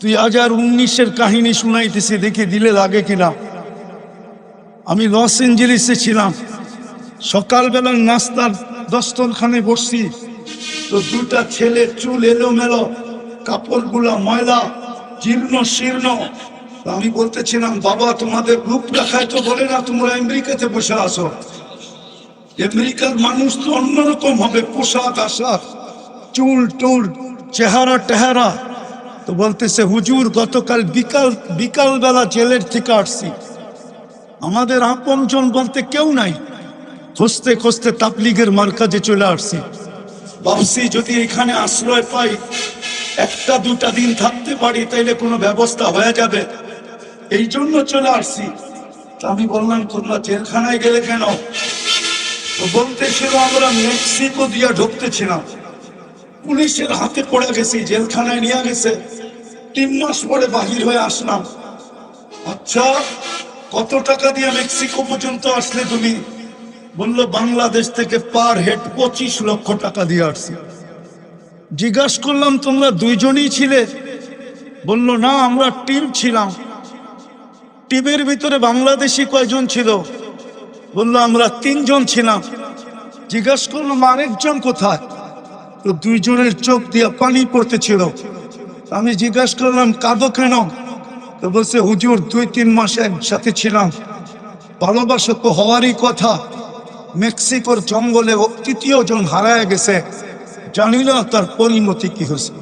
তুই হাজার উনিশের কাহিনী শুনাইতেছি, দেখে দিলে লাগে কিনা? আমি লস এঞ্জেলিসে ছিলাম। সকালবেলার নাস্তার দস্তরখানে বসছি। তো দুটা ছেলে চুল এলোমেলো, কাপড়গুলা ময়লা, জীর্ণ শীর্ণ। আমি বলতেছিলাম, বাবা, তোমাদের রূপ দেখায় তো বলে না তোমরা আমেরিকাতে বসে আসো আমেরিকার মানুষ তো অন্যরকম হবে, পোশাক, আশাক, চুল, টুল, চেহারা, টেহারা। তো বলতেছে, হুজুর, গতকাল বিকাল বিকাল বেলা জেলের থেকে আসছি। আমাদের আপনজন বলতে কেউ নাই। খুঁজতে খুঁজতে তাবলিগের মার্কাজে চলে আসছি। ভাবছি যদি এখানে আশ্রয় পাই, একটা দুটা দিন থাকতে পারি, তাইলে কোনো ব্যবস্থা হয়ে যাবে। এই জন্য চলে আসছি। আমি বললাম, তোমরা জেলখানায় গেলে কেন? তো বলতেছিল, আমরা মেক্সিকো দিয়ে ঢুকতেছিলাম। পুলিশের হাতে পড়ে গেছি, জেলখানায় নিয়ে গেছে। তিন মাস পরে বাহির হয়ে আসলাম। আচ্ছা কত টাকা দিয়ে মেক্সিকো পর্যন্ত আসলে তুমি? বলল, বাংলাদেশ থেকে পার হেড পঁচিশ লক্ষ টাকা দিয়ে আসছি। জিজ্ঞাস করলাম, তোমরা দুইজনই ছিলে? বলল, না, আমরা টিম ছিলাম। টিমের ভিতরে বাংলাদেশি কয়জন ছিল? বলল, আমরা তিনজন ছিলাম। জিজ্ঞাসা করলাম, আরেকজন কোথায়? তো দুইজনের চোখ দিয়ে পানি পড়তেছিল। আমি জিজ্ঞাসা করলাম, কাঁদো কেন? তো বলছে, হুজুর, দুই, তিন মাস একসাথে ছিলাম। ভালোবাসা তো হওয়ারই কথা। মেক্সিকোর জঙ্গলে তৃতীয় জন হারায় গেছে। জানি না তার পরিণতি কি হয়েছে।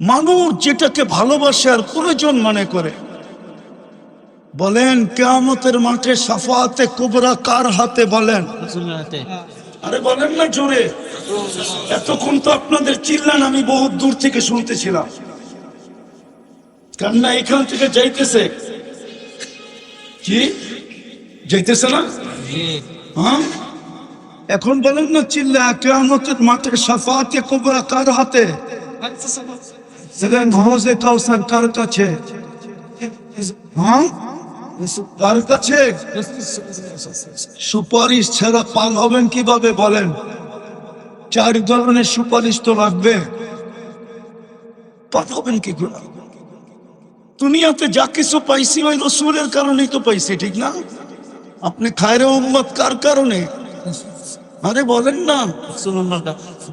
মানুষ যেটাকে ভালোবাসে আর প্রয়োজন মনে করে। বলেন, কেয়ামতের মাঠে সাফাতে কুবরা কার হাতে বলেন? আরে বলেন না জোরে। এতক্ষণ তো আপনাদের চিল্লান আমি বহুত দূর থেকে শুনতেছিলাম। কান্না এখান থেকে যাইতেছে। কি? যাইতেছে না? হ্যাঁ? এখন বলেন না চিল্লা, কেয়ামতের মাঠে সাফাতে কুবরা কার হাতে? কার কাছে? হ্যাঁ? কার কাছে সুপারিশ ছাড়া পাল হবেন কীভাবে বলেন? চার ধরনের সুপারিশ তো লাগবে। পাল হবেন কি করে? দুনিয়াতে যা কিছু পাইছি ওই রসুলের কারণেই তো পাইছি, ঠিক না? আপনি খায়রে উম্মত কার কারণে? আরে বলেন না।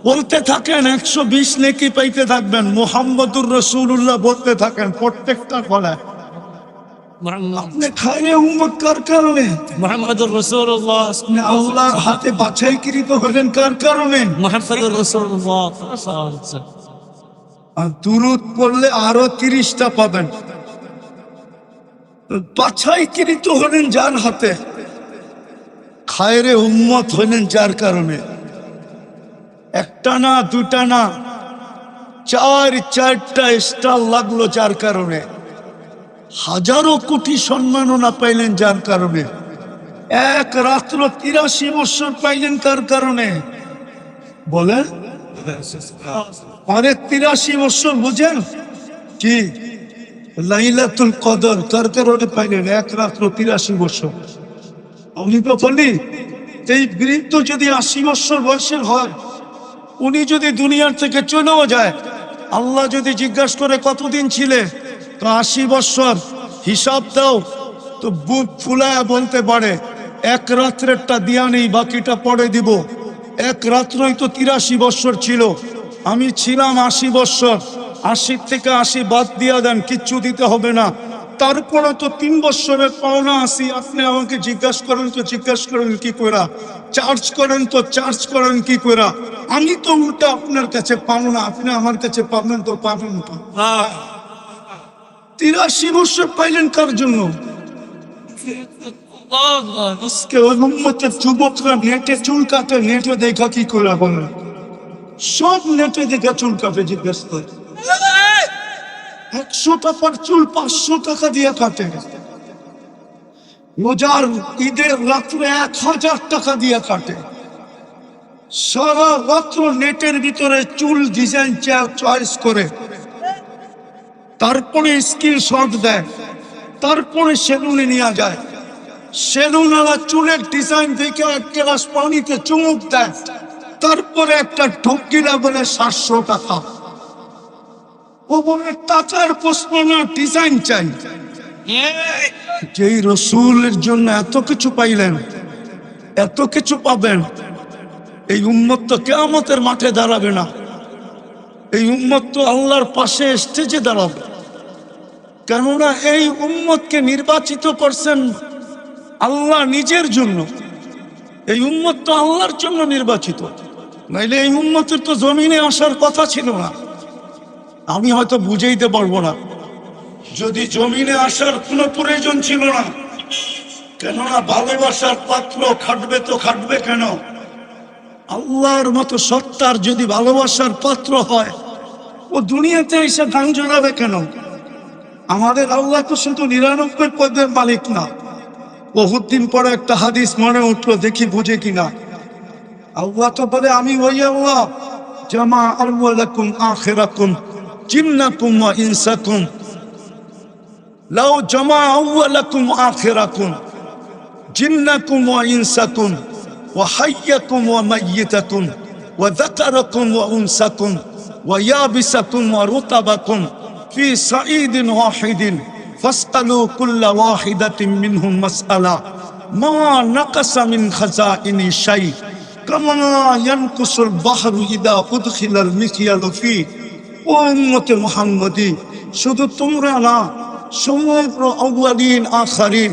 বলতে থাকেন, একশো বিশ নেকি পাইতে থাকবেন, মোহাম্মদুর রসুল্লাহ বলতে থাকেন, প্রত্যেকটা গলায়। আপনি খায়রে উম্মত কার কারণে? মোহাম্মদুর রসুল্লাহ আপনি আল্লাহর হাতে বাছাইকৃত হলেন কার কারণে? মোহাম্মদুর রসুল্লাহ আর দুরুদ পড়লে আরও তিরিশটা পাবেন। বাছাইকৃত হলেন যার হাতে খায়রে উম্মত হলেন যার কারণে। একটা না দুটা না চার চারটা স্টার লাগল যার কারণে। হাজারো কোটি সম্মাননা পাইলেন যার কারণে। এক রাত্র তিরাশি বছর পাইলেন কার কারণে। বলেন? আরে তিরাশি বছর বুঝেন? কি? লাইলাতুল কদর কার কারণে পাইলেন এক রাত্র তিরাশি বছর আমি তো বলি, এই বৃদ্ধ যদি আশি বছর বয়সের হয়, উনি যদি দুনিয়ার থেকে চলেও যায়, আল্লাহ যদি জিজ্ঞাসা করে কতদিন ছিলে তো আশি বৎসর হিসাব দাও, তো বুক ফুলায় বলতে পারে, এক রাত্রেরটা দিয়া নেই, বাকিটা পরে দিব। এক রাত্রই তো তিরাশি বৎসর ছিল। আমি ছিলাম আশি বৎসর আশির থেকে আশি বাদ দিয়া দেন, কিচ্ছু দিতে হবে না। তারপরে তো তিন বৎসরের পাওনা আসি আপনি আমাকে জিজ্ঞাসা করেন তো, জিজ্ঞাসা করেন কি করা চার্জ করেন তো, চার্জ করেন কি করা আমি তো উল্টা আপনার কাছে পাবো না, আপনি আমার কাছে পাবেন তো পাবেন তো। তিরাশি বছর পাইলেন কার জন্য? নেটে চুল কাটে, নেটে দেখা কি করে সব নেটে চুল কাটে একশো চুল পাঁচশো টাকা দিয়ে কাটে। রোজার ঈদের এক হাজার টাকা দিয়ে কাটে। সারা রাত্র নেটের ভিতরে চুল ডিজাইন চয়েস করে। তারপরে স্ক্রিনশট দেয়। তারপরে সেলুনে নিয়ে যায়। সেলুনারা চুলের ডিজাইন দেখে এক গ্লাস পানিতে চুমুক দেয়। তারপরে একটা ঢোকিলা বলে সাতশো টাকা। ও বলে টাকার ডিজাইন চাই। যেই রসুলের জন্য এত কিছু পাইলেন, এত কিছু পাবেন, এই উম্মত তো কেয়ামতের মাঠে দাঁড়াবে না। এই উম্মত তো আল্লাহর পাশে স্টেজে দাঁড়াবে। কেননা এই উম্মতকে নির্বাচিত করছেন আল্লাহ নিজের জন্য। এই উম্মত তো আল্লাহর জন্য নির্বাচিত। নাইলে এই উম্মতের তো জমিনে আসার কথা ছিল না। আমি হয়তো বুঝাইতে পারব না। যদি জমিনে আসার কোনো প্রয়োজন ছিল না, কেননা ভালোবাসার পাত্র খাটবে তো খাটবে কেন? আল্লাহর মতো সত্তার যদি ভালোবাসার পাত্র হয়, ও দুনিয়াতে এসে গান জড়াবে কেন? আমাদের আল্লাহ তো শুধু নিরানব্বই পদের মালিক না। বহুত দিন পরে একটা হাদিস মনে উঠল, দেখি বুঝে কিনা। আল্লাহ তো বলে, আমি ওই আল্লাহ, জামা আল্লাকুম আখেরাকুম, জিন্নাকুম ইনসাকুম। লাউ জামা আউয়ালাকুম আখেরাকুম, জিন্নাকুম ইনসাকুম, ওয়া হাইয়াকুম ওয়া মাইয়িতাকুম, ওয়া যাকারাকুম ফি ওয়াহিদিন, ফাসআলু কুল্লা ওয়াহিদাতিন মিনহুম মাসআলা, মা নাকাসা মিন খাজাইনি শাই, কামা ইয়ানকুসুল বাহরু ইদা উদখিলাল মিথিয়ালু ফি। ও উম্মতে শুধু তোমরা না, সমগ্র আউয়ালিন আখারিন,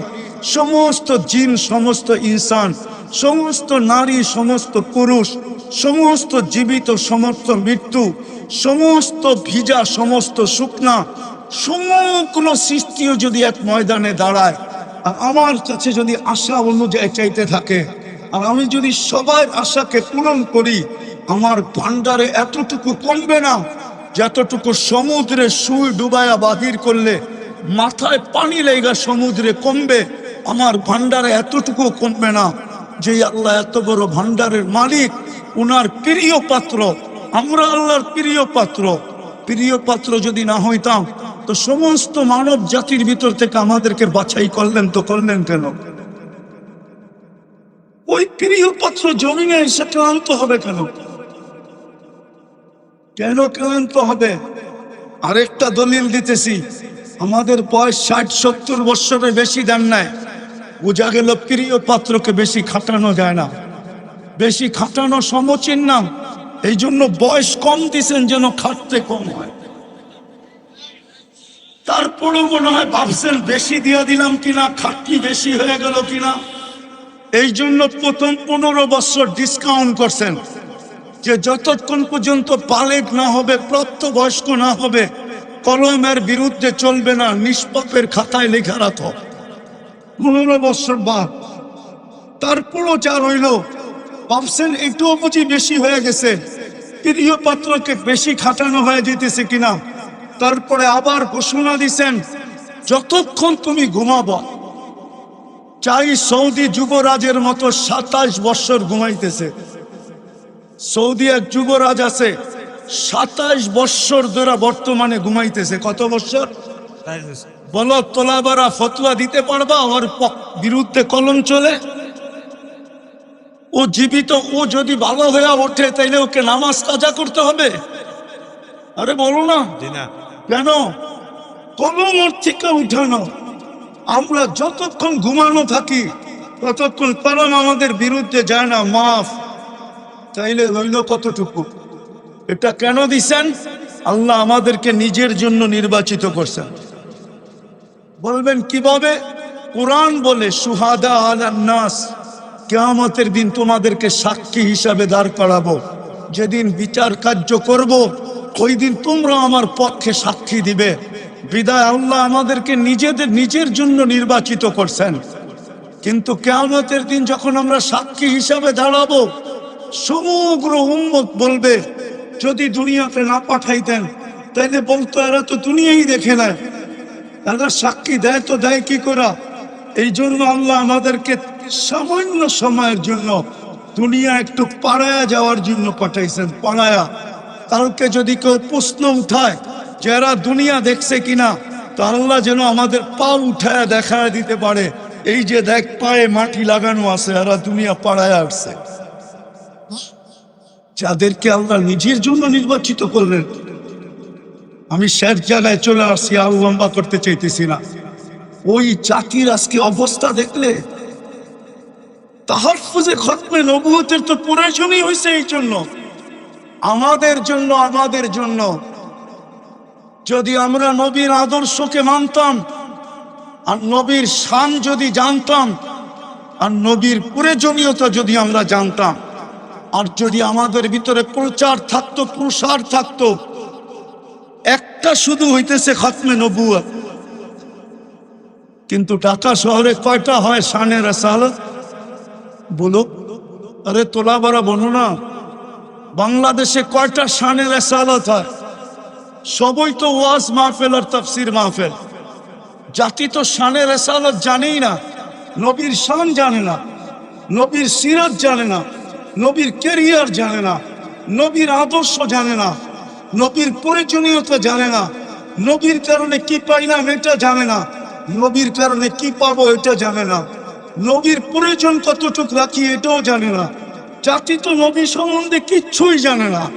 সমস্ত জিন, সমস্ত ইনসান, সমস্ত নারী, সমস্ত পুরুষ, সমস্ত জীবিত, সমস্ত মৃত্যু সমস্ত ভিজা, সমস্ত শুকনা সমগ্র সৃষ্টিও যদি এক ময়দানে দাঁড়ায়, আর আমার কাছে যদি আশা অনুযায়ী চাইতে থাকে, আর আমি যদি সবার আশাকে পূরণ করি, আমার ভান্ডারে এতটুকু কমবে না, যতটুকু সমুদ্রে সুই ডুবায়া বাহির করলে, মাথায় পানি লেগা সমুদ্রে কমবে, আমার ভান্ডারে এতটুকু কমবে না, যে আল্লাহ এত বড় ভান্ডারের মালিক, উনার প্রিয় পাত্র আমরা আল্লাহর প্রিয় পাত্র। প্রিয় পাত্র যদি না হইতাম, তো সমস্ত মানব জাতির ভিতর থেকে আমাদেরকে বাছাই করলেন তো করলেন কেন? ওই প্রিয় পাত্র জমিনে এসে ক্লান্ত হবে কেন? কেন ক্লান্ত হবে? আরেকটা দলিল দিতেছি। আমাদের বয়স ষাট, সত্তর বৎসরে বেশি দেন নাই। বোঝা গেল প্রিয় পাত্রকে বেশি খাটানো যায় না। বেশি খাটানো সমচীন না। এই জন্য বয়স কম দিছেন যেন খাটতে কম হয়। তারপরেও মনে হয় ভাবছেন, বেশি দিয়া দিলাম কিনা, খাটনি বেশি হয়ে গেল কিনা। এই জন্য প্রথম পনেরো বছর ডিসকাউন্ট করছেন যে যতক্ষণ পর্যন্ত পালেক না হবে, প্রাপ্তবয়স্ক না হবে, কলমের বিরুদ্ধে চলবে না, নিষ্পাপের খাতায় লেখা রাখো। পনেরো বছর বাদ। তারপরও যা রইল ভাবছেন একটুও বুঝি বেশি হয়ে গেছে। প্রিয় পাত্রকে বেশি খাটানো হয়ে যেতেছে কিনা? তারপরে আবার ঘোষণা দিছেন যতক্ষণ তুমি ঘুমাবো। চাই সৌদি যুবরাজের মতো সাতাশ বৎসর ঘুমাইতেছে। সৌদি এক যুবরাজ আছে সাতাশ বৎসর ধরে বর্তমানে ঘুমাইতেছে। কত বৎসর? বলো তোলাবারা ফতুয়া দিতে পারবা? ওর বিরুদ্ধে কলম চলে? ও জীবিত ও যদি ভালো হয়ে ওঠে তাইলে ওকে নামাজ কাজা করতে হবে। আরে বলো না। কেন? ওর থেকে উঠানো। আমরা যতক্ষণ ঘুমানো থাকি ততক্ষণ কলম আমাদের বিরুদ্ধে যায় না মাফ। তাইলে রইল কতটুকু? এটা কেন দিছেন? আল্লাহ আমাদেরকে নিজের জন্য নির্বাচিত করছেন। বলবেন কীভাবে? কোরআন বলে সুহাদা আলান্নাস কেয়ামতের দিন তোমাদেরকে সাক্ষী হিসাবে দাঁড় করাবো। যেদিন বিচার কার্য করব ওই দিন তোমরা আমার পক্ষে সাক্ষী দিবে। বিদায় আল্লাহ আমাদেরকে নিজেদের, নিজের জন্য নির্বাচিত করছেন। কিন্তু কেয়ামতের দিন যখন আমরা সাক্ষী হিসাবে দাঁড়াবো, সমগ্র উম্মত বলবে, যদি দুনিয়াতে না পাঠাইতেন, তাইলে বলতো এরা তো দুনিয়াই দেখে নেয়। এরা সাক্ষী দেয় তো দেয় কি করা? এই জন্য আল্লাহ আমাদেরকে সামান্য সময়ের জন্য দুনিয়া একটু পাড়ায়া যাওয়ার জন্য পাঠাইছেন, পাড়ায়া। কালকে যদি কেউ প্রশ্ন উঠায় যে এরা দুনিয়া দেখছে কিনা, তো আল্লাহ যেন আমাদের পা উঠায় দেখা দিতে পারে। এই যে দেখ, পায়ে মাটি লাগানো আছে, এরা দুনিয়া পাড়ায় আসছে। যাদেরকে আল্লাহ নিজের জন্য নির্বাচিত করলেন, আমি শেষ জায়গায় চলে আসছি, আর লম্বা করতে চাইতেছি না। ওই জাতির আজকে অবস্থা দেখলে তাহার ফুজে খতমে নবুয়তের তো প্রয়োজনই হয়েছে এই জন্য। আমাদের জন্য আমাদের জন্য। যদি আমরা নবীর আদর্শকে মানতাম, আর নবীর শান যদি জানতাম, আর নবীর প্রয়োজনীয়তা যদি আমরা জানতাম, আর যদি আমাদের ভিতরে প্রচার থাকতো, প্রসার থাকতো, একটা শুধু হইতেছে খতমে নবুয়ত। কিন্তু ঢাকা শহরে কয়টা হয় শানের রেসালত? বলো, আরে তোলা বারা বলো না। বাংলাদেশে কয়টা শানের রেসালত হয়? সবই তো ওয়াজ মাহফেল আর তফসির মাহফেল। জাতি তো শানের রেসালত জানেই না, নবীর শান জানে না, নবীর সিরাত জানে না, নবীর কেরিয়ার জানে না, নবীর আদর্শ জানে না, নবীর প্রয়োজনীয়তা জানে না, নবীর কারণে কি না এটা জানে না, নবীর কারণে কি পাবো এটা জানে না। নবীর প্রয়োজন কতটুক রাখি এটাও জানে না। জাতি তো নবী সম্বন্ধে কিচ্ছুই জানে না।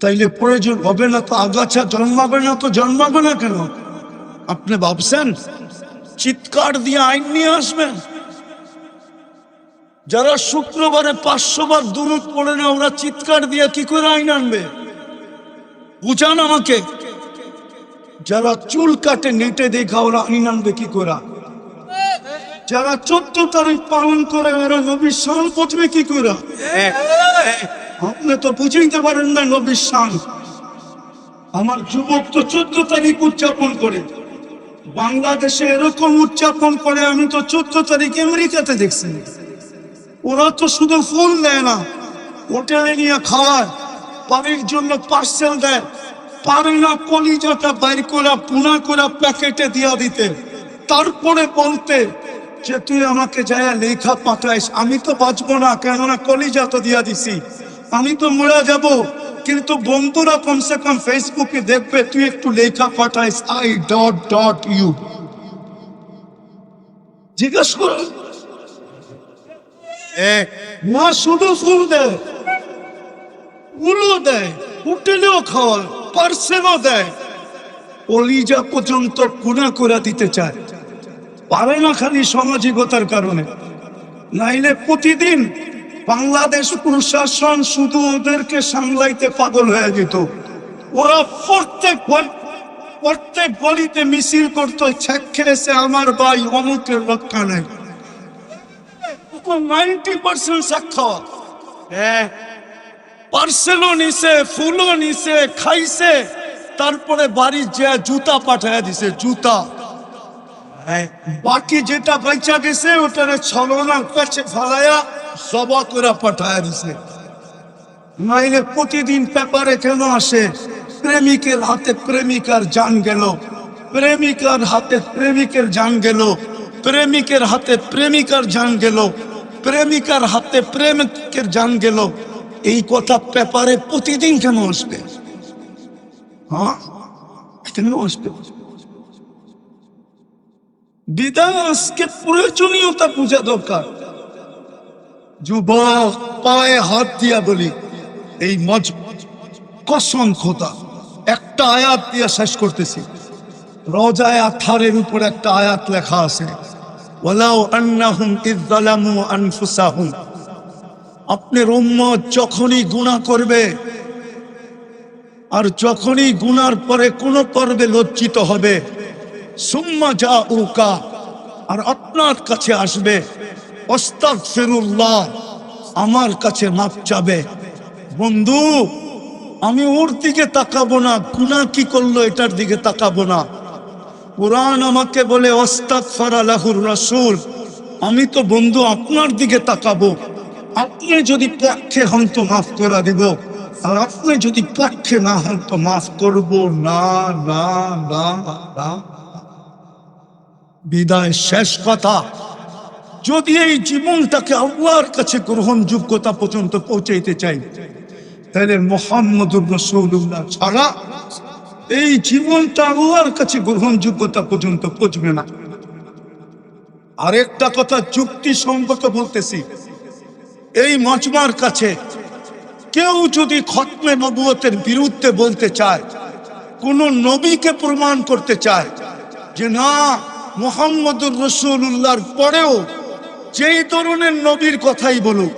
তাইলে প্রয়োজন হবে না তো আগাছা জন্মাবে না তো জন্মাবে না কেন? আপনি ভাবছেন? চিৎকার দিয়ে আইন নিয়ে আসবেন? যারা শুক্রবারে পাঁচশো বার দূরত পড়ে না, ওরা চিৎকার দিয়ে কি করে আইন আনবে? বুঝান আমাকে। যারা চুল কাটে, নেটে দেখা ওরা আইন আনবে কি করে? যারা চোদ্দ তারিখ পালন করে ওরা নবীর শান প্রথমে কি করে? আপনি তো বুঝাইতে পারেন না নবীর শান। আমার যুবক তো চোদ্দ তারিখ উদযাপন করে। বাংলাদেশে এরকম উদযাপন করে আমি তো চোদ্দ তারিখ আমেরিকাতে দেখছি। ওরা তো শুধু ফুল দেয় না হোটেলে নিয়ে খাওয়ায় বাড়ির জন্য পার্সেল দেয়। পারে না কলিজাটা বাইর করা পুনা করা প্যাকেটে দিয়া দিতে। তারপরে বলতে যে তুই আমাকে যায় লেখা পাঠাইস, আমি তো বাঁচবো না, কেননা কলিজা তো দিয়া দিছি। আমি তো মরে যাব, কিন্তু বন্ধুরা কমসে কম ফেসবুকে দেখবে তুই একটু লেখা পাঠাইস আই ডট ডট ইউ জিজ্ঞেস করো। না, শুধু ফুল দেয় ফুলও দেয় হোটেলেও খাওয়ায়, পার্সেলও দেয়। কলিজা পর্যন্ত গুণা করে দিতে চায়। পারে না খালি সামাজিকতার কারণে। নাইলে প্রতিদিন বাংলাদেশ প্রশাসন শুধু ওদেরকে সামলাইতে পাগল হয়ে যেত। ওরা প্রত্যেক প্রত্যেক গলিতে মিছিল করতো ছেক খেয়েছে আমার ভাই অমুকের রক্ষা নেই। নাইনটি পার্সেন্ট পার্সেলও নিছে ফুলও নিছে খাইছে তারপরে বাড়ির যে জুতা পাঠায় দিছে জুতা। বাকি যেটা বেচা গেছে ওটারে ছলনার কাছে ফেলাইয়া সবা করে পাঠায় দিছে। নাইলে প্রতিদিন পেপারে কেন আসে? প্রেমিকের হাতে প্রেমিকার জান গেল। প্রেমিকার হাতে প্রেমিকের জান গেল। প্রেমিকের হাতে প্রেমিকার জান গেল। প্রেমিকার হাতে প্রেমিকের জান গেল। এই কথা পেপারে প্রতিদিন কেন আসবে? হ্যাঁ কেন আসবে? আজকে প্রয়োজনীয়তা বোঝা দরকার। যুবক পায়ে হাত দিয়া বলি, এই মজ, কসম একটা আয়াত দিয়া শেষ করতেছি। রোজায় আথারের উপর একটা আয়াত লেখা আছে, ওয়ালাউ আন্নাহুম যালামু আনফুসাহুম। আপনার উম্মত যখনই গুনাহ করবে, আর যখনই গুনার পরে কোন পর্বে লজ্জিত হবে সুম্মা যা উকা আর আপনার কাছে আসবে ওস্তাদ ফেরুল্লাহ আমার কাছে মাপ চাবে। বন্ধু, আমি ওর দিকে তাকাবো না গুনা কি করল এটার দিকে তাকাবো না। কোরআন আমাকে বলে ওস্তাদ ফারালাহুর রসুল, আমি তো বন্ধু আপনার দিকে তাকাবো। আপনি যদি পক্ষে হন তো মাফ করে দিব, আর আপনি যদি পক্ষে না হন তো মাফ করব। না না না না। বিদায় শেষ কথা। যদি এই জীবনটাকে আল্লাহর কাছে গ্রহণযোগ্যতা পর্যন্ত পৌঁছাইতে চাই, তাহলে মোহাম্মদুর রসুল্লাহ ছাড়া এই জীবনটা আল্লাহর কাছে গ্রহণযোগ্যতা পর্যন্ত পৌঁছবে না। আরেকটা কথা যুক্তি সম্পর্ক বলতেছি। এই মজমার কাছে কেউ যদি খতমে নবুয়তের বিরুদ্ধে বলতে চায়, কোন নবীকে প্রমাণ করতে চায় যে না মোহাম্মদুর রসুল্লাহর পরেও যেই ধরনের নবীর কথাই বলুক,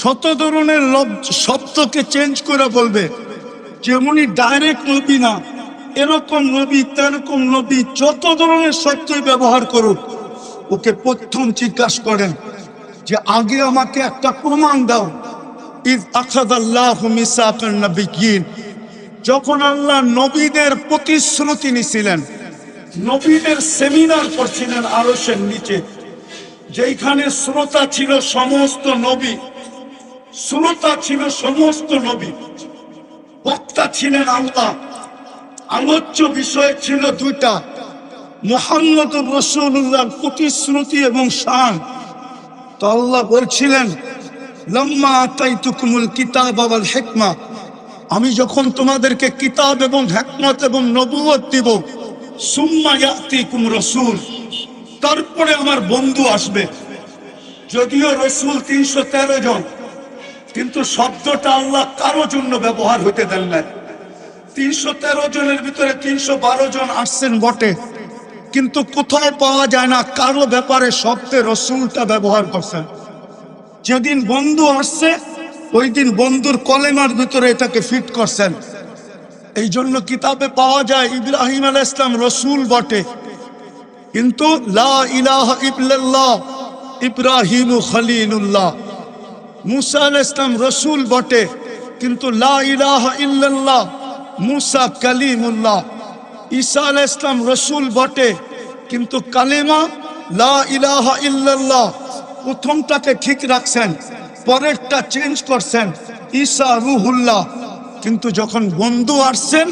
শত ধরনের শব্দকে চেঞ্জ করে বলবে। যেমনি ডাইরেক্ট নবী না, এরকম নবী, তেরকম নবী, যত ধরনের শব্দই ব্যবহার করুক, ওকে প্রথম জিজ্ঞাসা করেন যে, আগে আমাকে একটা প্রমাণ দাও। যখন আল্লাহ নবীদের প্রতিশ্রুতি নিছিলেন নবীদের সেমিনার করছিলেন আরশের নিচে। যেখানে শ্রোতা ছিল সমস্ত নবী। শ্রোতা ছিল সমস্ত নবী। বক্তা ছিলেন আল্লাহ। আলোচ্য বিষয় ছিল দুইটা। মোহাম্মদ রসুল্লাহর প্রতিশ্রুতি এবং শান। তো আল্লাহ বলছিলেন, লম্মা আতাই তুকুমুল কিতাব আবার হেকমা। আমি যখন তোমাদেরকে কিতাব এবং হেকমত এবং নবুয়ত দিব রসুল। তারপরে আমার বন্ধু আসবে। যদিও রসুল তিনশো তেরো জন, কিন্তু শব্দটা আল্লাহ কারও জন্য ব্যবহার হতে দেন না তিনশো তেরো জনের ভিতরে তিনশো বারো জন আসছেন বটে, কিন্তু কোথাও পাওয়া যায় না কারও ব্যাপারে শব্দে রসুলটা ব্যবহার করছেন যেদিন বন্ধু আসছে, ওই দিন বন্ধুর কলেমার ভিতরে এটাকে ফিট করছেন। এই জন্য কিতাবে পাওয়া যায় ইব্রাহিম আল ইসলাম রসুল বটে। কিন্তু লা ইলাহা ইল্লাল্লাহ, ইব্রাহিম খলিলুল্লাহ। মুসা আল ইসলাম রসুল বটে, কিন্তু লা ইলাহা ইল্লাল্লাহ, মুসা কালিমুল্লাহ। ঈসা আল ইসলাম রসুল বটে, কিন্তু কালিমা লা ইলাহা ইল্লাল্লাহ প্রথমটাকে ঠিক রাখছেন, পরেরটা চেঞ্জ করছেন, ঈসা রুহুল্লাহ। কিন্তু যখন বন্ধু আসছেন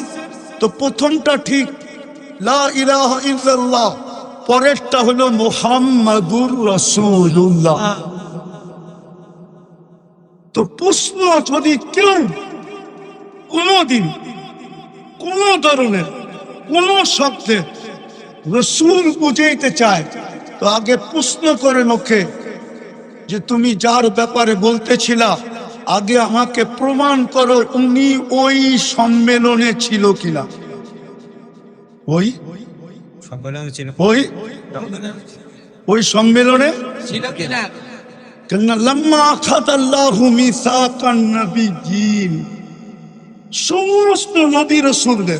তো প্রথমটা ঠিক ইল্লাল্লাহ পরেরটা হলো মুহাম্মাদুর রাসূলুল্লাহ। তো প্রশ্ন যদি কেউ কোনোদিন কোন ধরনের কোন শব্দে রসুল বুঝাইতে চায়। তো আগে প্রশ্ন করে মুখে যে তুমি যার ব্যাপারে বলতেছিলা আগে আমাকে প্রমাণ করো উনি ওই সম্মেলনে ছিল কিনা। ওই? ওই? ওই সম্মেলনে? ছিল কিনা? সমস্ত নদীর রসুলদের